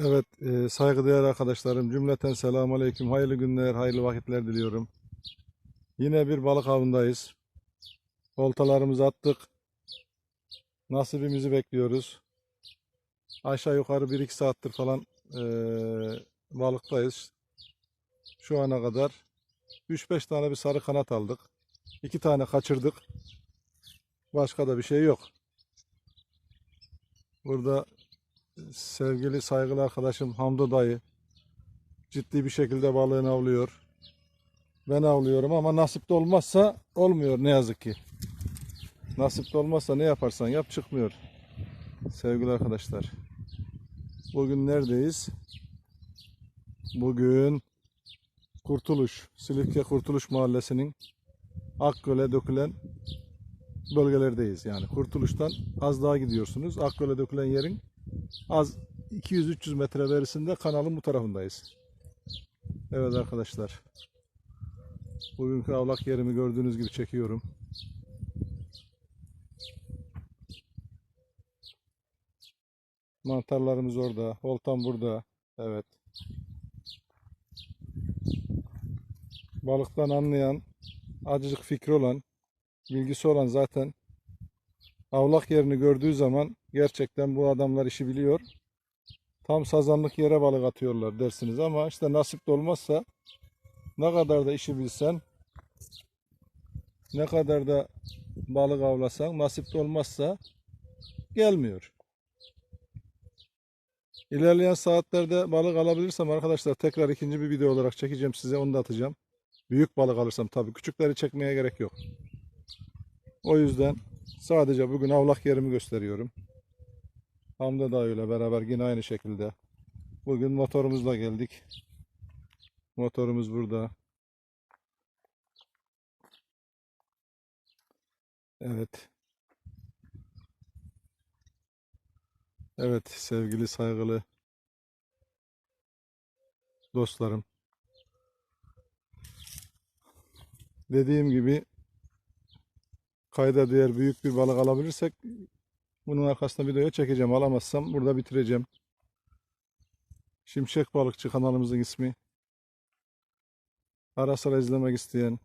Evet, e, saygıdeğer arkadaşlarım, cümleten selamun aleyküm, hayırlı günler, hayırlı vakitler diliyorum. Yine bir balık avındayız. Oltalarımızı attık. Nasibimizi bekliyoruz. Aşağı yukarı 1-2 saattir falan e, balıktayız. Şu ana kadar 3-5 tane bir sarı kanat aldık. 2 tane kaçırdık. Başka da bir şey yok. Burada sevgili saygılı arkadaşım Hamdo dayı ciddi bir şekilde balığını avlıyor. Ben avlıyorum ama nasip de olmazsa olmuyor ne yazık ki. Nasip de olmazsa ne yaparsan yap çıkmıyor. Sevgili arkadaşlar. Bugün neredeyiz? Bugün Kurtuluş, Silifke Kurtuluş Mahallesi'nin Akgöl'e dökülen bölgelerdeyiz. Yani Kurtuluş'tan az daha gidiyorsunuz. Akgöl'e dökülen yerin az 200-300 metre berisinde kanalın bu tarafındayız. Evet arkadaşlar. Bugünkü avlak yerimi gördüğünüz gibi çekiyorum. Mantarlarımız orada. Oltam burada. Evet. Balıktan anlayan, acıcık fikri olan, bilgisi olan zaten avlak yerini gördüğü zaman gerçekten bu adamlar işi biliyor. Tam sazanlık yere balık atıyorlar dersiniz ama işte nasip de olmazsa ne kadar da işi bilsen ne kadar da balık avlasan nasip de olmazsa gelmiyor. İlerleyen saatlerde balık alabilirsem arkadaşlar tekrar ikinci bir video olarak çekeceğim size onu da atacağım. Büyük balık alırsam tabii küçükleri çekmeye gerek yok. O yüzden sadece bugün avlak yerimi gösteriyorum. Hamdi Dağ ile beraber yine aynı şekilde. Bugün motorumuzla geldik. Motorumuz burada. Evet. Evet sevgili saygılı dostlarım. Dediğim gibi kayda değer büyük bir balık alabilirsek bunun arkasında videoya çekeceğim. Alamazsam burada bitireceğim. Şimşek Balıkçı kanalımızın ismi. Ara sıra izlemek isteyen,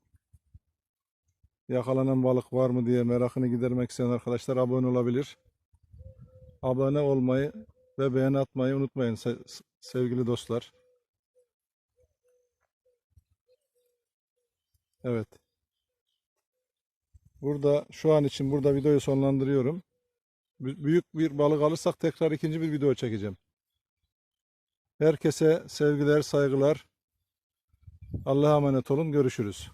yakalanan balık var mı diye merakını gidermek isteyen arkadaşlar abone olabilir. Abone olmayı ve beğeni atmayı unutmayın se- sevgili dostlar. Evet. Burada şu an için burada videoyu sonlandırıyorum. Bü- Büyük bir balık alırsak tekrar ikinci bir video çekeceğim. Herkese sevgiler, saygılar. Allah'a emanet olun. Görüşürüz.